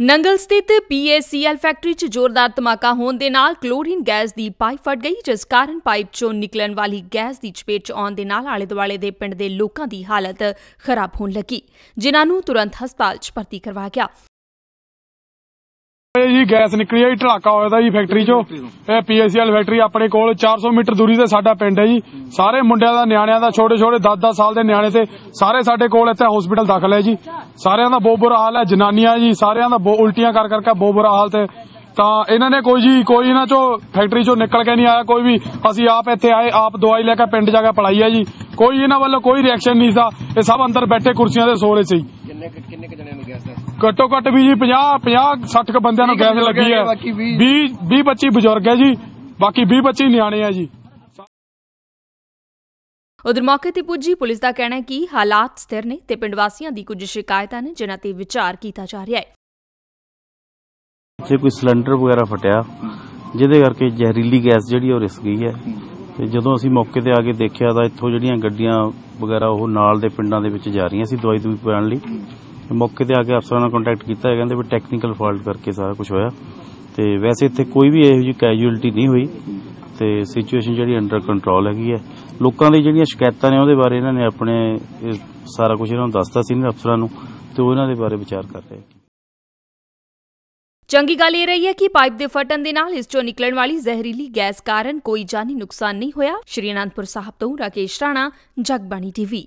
ਨੰਗਲ ਸਥਿਤ ਪੀਏਸੀਐਲ ਫੈਕਟਰੀ 'ਚ ਜ਼ੋਰਦਾਰ ਧਮਾਕਾ ਹੋਣ ਦੇ ਨਾਲ ਕਲੋਰੀਨ ਗੈਸ ਦੀ ਪਾਈਪ ਫਟ ਗਈ, ਜਿਸ ਕਾਰਨ ਪਾਈਪ 'ਚੋਂ ਨਿਕਲਣ ਵਾਲੀ ਗੈਸ ਦੀ ਚਪੇਟ 'ਚ ਆਉਣ ਦੇ ਨਾਲ ਆਲੇ-ਦੁਆਲੇ ਦੇ ਪਿੰਡ ਦੇ ਲੋਕਾਂ ਦੀ ਹਾਲਤ ਖਰਾਬ ਹੋਣ ਲੱਗੀ, ਜਿਨ੍ਹਾਂ ਨੂੰ ਤੁਰੰਤ ਹਸਪਤਾਲ 'ਚ ਭਰਤੀ ਕਰਵਾਇਆ ਗਿਆ। ਇਹ ਜੀ ਗੈਸ ਨਿਕਲੀ ਹੈ ਜੀ, ਢਲਾਕਾ ਹੋਇਆ ਦਾ ਜੀ ਫੈਕਟਰੀ ਚੋਂ। ਇਹ ਪੀਐਸਸੀਐਲ ਫੈਕਟਰੀ ਆਪਣੇ ਕੋਲ 400 ਮੀਟਰ ਦੂਰੀ ਤੇ ਸਾਡਾ ਪਿੰਡ ਹੈ ਜੀ। ਸਾਰੇ ਮੁੰਡਿਆਂ ਦਾ, ਨਿਆਣਿਆਂ ਦਾ ਛੋਟੇ ਛੋਟੇ 10-10 ਸਾਲ ਦੇ ਨਿਆਣੇ ਤੇ ਸਾਰੇ ਸਾਡੇ ਕੋਲ ਇੱਥੇ ਹਸਪੀਟਲ ਦਾਖਲ ਹੈ ਜੀ। ਸਾਰਿਆਂ ਦਾ ਬਹੁਤ ਬੁਰਾ ਹਾਲ ਹੈ ਜਨਾਨੀਆਂ ਜੀ ਸਾਰਿਆਂ ਦਾ ਬਹੁਤ ਉਲਟੀਆਂ ਕਰ ਕਰਕੇ ਬਹੁਤ ਬੁਰਾ ਹਾਲ ਤੇ। ਤਾਂ ਇਹਨਾਂ ਨੇ ਕੋਈ ਜੀ ਕੋਈ ਇਹਨਾਂ ਚੋਂ ਫੈਕਟਰੀ ਚੋਂ ਨਿਕਲ ਕੇ ਨਹੀਂ ਆਇਆ ਕੋਈ ਵੀ ਅਸੀਂ ਆਪ ਇੱਥੇ ਆਏ ਆਪ ਦਵਾਈ ਲੈ ਕੇ ਪਿੰਡ ਜਾ ਕੇ ਪੜਾਈ ਹੈ ਜੀ। ਕੋਈ ਇਹਨਾਂ ਵੱਲੋਂ ਕੋਈ ਰਿਐਕਸ਼ਨ ਨਹੀਂ ਸੀ ਇਹ ਸਭ ਅੰਦਰ ਬੈਠੇ ਕੁਰਸੀਆਂ ਤੇ ਸੋ ਰਹੇ ਸੀ। ਕਿੰਨੇ ਕਿੰਨੇ ਕੁ ਜਣਿਆਂ ਨੂੰ ਗੈਸ ਦਾ? ਘੱਟੋ ਘੱਟ ਵੀ ਜੀ 50 50 60 ਕ ਬੰਦਿਆਂ ਨੂੰ ਗੈਸ ਲੱਗੀ ਹੈ। ਬਾਕੀ 20 20 25 ਬਜ਼ੁਰਗ ਹੈ ਜੀ ਬਾਕੀ 20 25 ਨਿਆਣੇ ਹੈ ਜੀ। ਉਧਰ ਮੌਕੇ ਤੇ ਪੁੱਜੀ ਪੁਲਿਸ ਦਾ ਕਹਿਣਾ ਹੈ ਕਿ ਹਾਲਾਤ ਸਥਿਰ ਨੇ ਤੇ ਪਿੰਡ ਵਾਸੀਆਂ ਦੀ ਕੁਝ ਸ਼ਿਕਾਇਤਾਂ ਨੇ, ਜਿਨ੍ਹਾਂ ਤੇ ਵਿਚਾਰ ਕੀਤਾ ਜਾ ਰਿਹਾ ਹੈ। ਜੇ ਕੋਈ ਸਿਲੰਡਰ ਵਗੈਰਾ ਫਟਿਆ, ਜਿਹਦੇ ਕਰਕੇ ਜ਼ਹਿਰੀਲੀ ਗੈਸ ਜਿਹੜੀ ਉਹ ਰਿਸ ਗਈ ਹੈ। ਤੇ ਜਦੋਂ ਅਸੀਂ ਮੌਕੇ ਤੇ ਆ ਕੇ ਦੇਖਿਆ ਤਾਂ ਇੱਥੋਂ ਜਿਹੜੀਆਂ ਗੱਡੀਆਂ ਵਗੈਰਾ ਉਹ ਨਾਲ ਦੇ ਪਿੰਡਾਂ ਦੇ ਵਿੱਚ ਜਾ ਰਹੀਆਂ ਸੀ ਦਵਾਈ ਦੂਈ ਪਾਉਣ ਲਈ। ਮੌਕੇ ਤੇ ਆ ਕੇ ਅਫਸਰਾਂ ਨਾਲ ਕੰਟੈਕਟ ਕੀਤਾ ਹੈ, ਕਹਿੰਦੇ ਵੀ ਟੈਕਨੀਕਲ ਫਾਲਟ ਕਰਕੇ ਸਾਰਾ ਕੁਝ ਹੋਇਆ। ਤੇ ਵੈਸੇ ਇੱਥੇ ਕੋਈ ਵੀ ਇਹੋ ਜਿਹੀ ਕੈਜੂਅਲਟੀ ਨਹੀਂ ਹੋਈ। ਤੇ ਸਿਚੁਏਸ਼ਨ ਜਿਹੜੀ ਅੰਡਰ ਕੰਟਰੋਲ ਹੈਗੀ ਹੈ। ਲੋਕਾਂ ਦੀ ਜਿਹੜੀਆਂ ਸ਼ਿਕਾਇਤਾਂ ਨੇ ਉਹਦੇ ਬਾਰੇ ਇਹਨਾਂ ਨੇ ਆਪਣੇ, ਇਹ ਸਾਰਾ ਕੁਝ ਇਹਨਾਂ ਨੂੰ ਦੱਸਤਾ ਸੀ ਇਹਨਾਂ ਅਫਸਰਾਂ ਨੂੰ ਤੇ ਉਹ ਇਹਨਾਂ ਦੇ ਬਾਰੇ ਵਿਚਾਰ ਕਰ ਰਹੇ ਚੰਗੀ ਗੱਲ ਇਹ ਰਹੀ ਹੈ ਕਿ ਪਾਈਪ ਦੇ ਫਟਣ ਦੇ ਨਾਲ ਇਸ ਚੋਂ ਨਿਕਲਣ ਵਾਲੀ ਜ਼ਹਿਰੀਲੀ ਗੈਸ ਕਾਰਨ ਕੋਈ ਜਾਨੀ ਨੁਕਸਾਨ ਨਹੀਂ ਹੋਇਆ। ਸ਼੍ਰੀ ਅਨੰਦਪੁਰ ਸਾਹਿਬ ਤੋਂ ਰਾਕੇਸ਼ ਰਾਣਾ, ਜਗਬਾਣੀ ਟੀਵੀ।